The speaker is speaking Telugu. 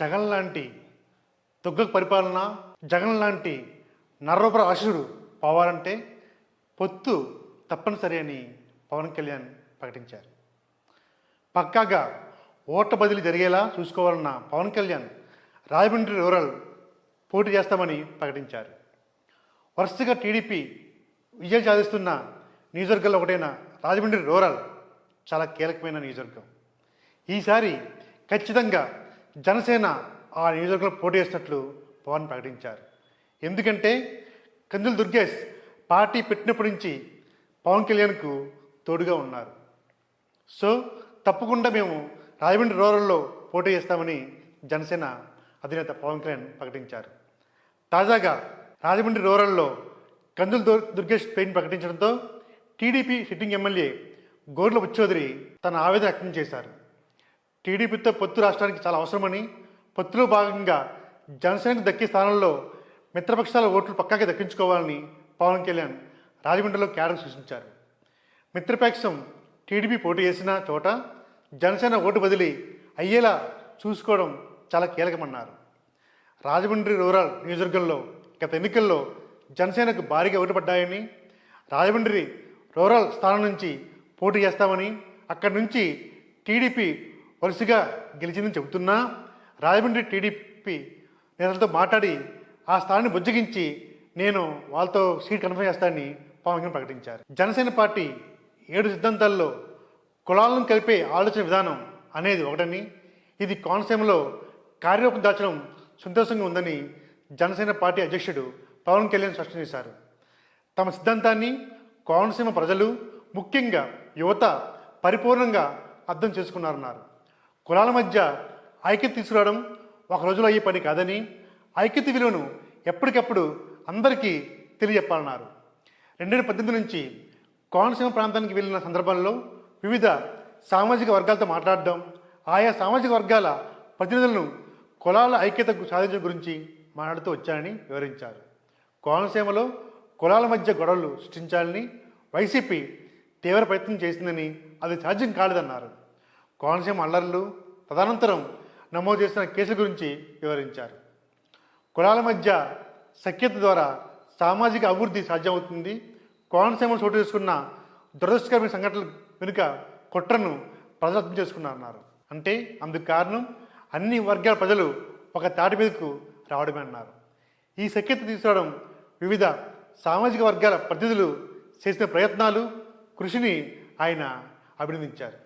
జగన్ లాంటి దుగ్గ పరిపాలన జగన్ లాంటి నర్రూపర ఆశుడు పోవాలంటే పొత్తు తప్పనిసరి అని పవన్ కళ్యాణ్ ప్రకటించారు. పక్కాగా ఓట్ల బదిలీ జరిగేలా చూసుకోవాలన్న పవన్ కళ్యాణ్ రాజమండ్రి రూరల్ పోటీ చేస్తామని ప్రకటించారు. వరుసగా టీడీపీ విజయం సాధిస్తున్న నియోజకవర్గాల్లో ఒకటైన రాజమండ్రి రూరల్ చాలా కీలకమైన నియోజకవర్గం. ఈసారి ఖచ్చితంగా జనసేన ఆ నియోజకవర్గంలో పోటీ చేసినట్లు పవన్ ప్రకటించారు. ఎందుకంటే కందులు దుర్గేష్ పార్టీ పెట్టినప్పటి నుంచి పవన్ కళ్యాణ్కు తోడుగా ఉన్నారు. సో తప్పకుండా మేము రాజమండ్రి రూరల్లో పోటీ చేస్తామని జనసేన అధినేత పవన్ కళ్యాణ్ ప్రకటించారు. తాజాగా రాజమండ్రి రూరల్లో కందుల దుర్గేష్ పెయిన్ ప్రకటించడంతో టీడీపీ సిట్టింగ్ ఎమ్మెల్యే గోర్ల ఉచ్చోదరి తన ఆవేదన వ్యక్తం చేశారు. టీడీపీతో పొత్తు రాష్ట్రానికి చాలా అవసరమని పొత్తులో భాగంగా జనసేనకు దక్కే స్థానంలో మిత్రపక్షాల ఓట్లు పక్కాగా దక్కించుకోవాలని పవన్ కళ్యాణ్ రాజమండ్రిలో క్యాడర్ సూచించారు. మిత్రపక్షం టీడీపీ పోటీ చేసిన చోట జనసేన ఓటు బదిలీ అయ్యేలా చూసుకోవడం చాలా కీలకమన్నారు. రాజమండ్రి రూరల్ నియోజకవర్గంలో గత ఎన్నికల్లో జనసేనకు భారీగా ఓటు పడ్డాయని రాజమండ్రి రూరల్ స్థానం నుంచి పోటీ చేస్తామని అక్కడి నుంచి టీడీపీ వరుసగా గెలిచిందని చెబుతున్నా రాజమండ్రి టీడీపీ నేతలతో మాట్లాడి ఆ స్థానాన్ని బుజ్జగించి నేను వాళ్ళతో సీట్ కన్ఫర్మ్ చేస్తానని పవన్ కళ్యాణ్ ప్రకటించారు. జనసేన పార్టీ ఏడు సిద్ధాంతాల్లో కులాలను కలిపే ఆలోచన విధానం అనేది ఒకటని ఇది కోనసీమలో కార్యరూపం దాచడం సంతోషంగా ఉందని జనసేన పార్టీ అధ్యక్షుడు పవన్ కళ్యాణ్ స్పష్టం చేశారు. తమ సిద్ధాంతాన్ని కోనసీమ ప్రజలు ముఖ్యంగా యువత పరిపూర్ణంగా అర్థం చేసుకున్నారన్నారు. కులాల మధ్య ఐక్యత తీసుకురావడం ఒక రోజులో అయ్యే పని కాదని ఐక్యత విలువను ఎప్పటికప్పుడు అందరికీ తెలియజెప్పాలన్నారు. రెండు వేల పద్దెనిమిది నుంచి కోనసీమ ప్రాంతానికి వెళ్ళిన సందర్భంలో వివిధ సామాజిక వర్గాలతో మాట్లాడడం ఆయా సామాజిక వర్గాల ప్రతినిధులను కులాల ఐక్యతకు సాధించడం గురించి మాట్లాడుతూ వచ్చారని వివరించారు. కోనసీమలో కులాల మధ్య గొడవలు సృష్టించాలని వైసీపీ తీవ్ర ప్రయత్నం చేసిందని అది సాధ్యం కాలేదన్నారు. కోనసీమ అల్లర్లు తదనంతరం నమోదు చేసిన కేసుల గురించి వివరించారు. కులాల మధ్య సఖ్యత ద్వారా సామాజిక అభివృద్ధి సాధ్యమవుతుంది. కోనసీమను చోటు చేసుకున్న దురదృష్టకరమైన సంఘటనల వెనుక కుట్రను ప్రజలు అర్థం చేసుకున్నారన్నారు. అంటే అందుకు కారణం అన్ని వర్గాల ప్రజలు ఒక తాటి మీదకు రావడమే అన్నారు. ఈ సఖ్యత తీసుకురావడం వివిధ సామాజిక వర్గాల ప్రతినిధులు చేసిన ప్రయత్నాలు కృషిని ఆయన అభినందించారు.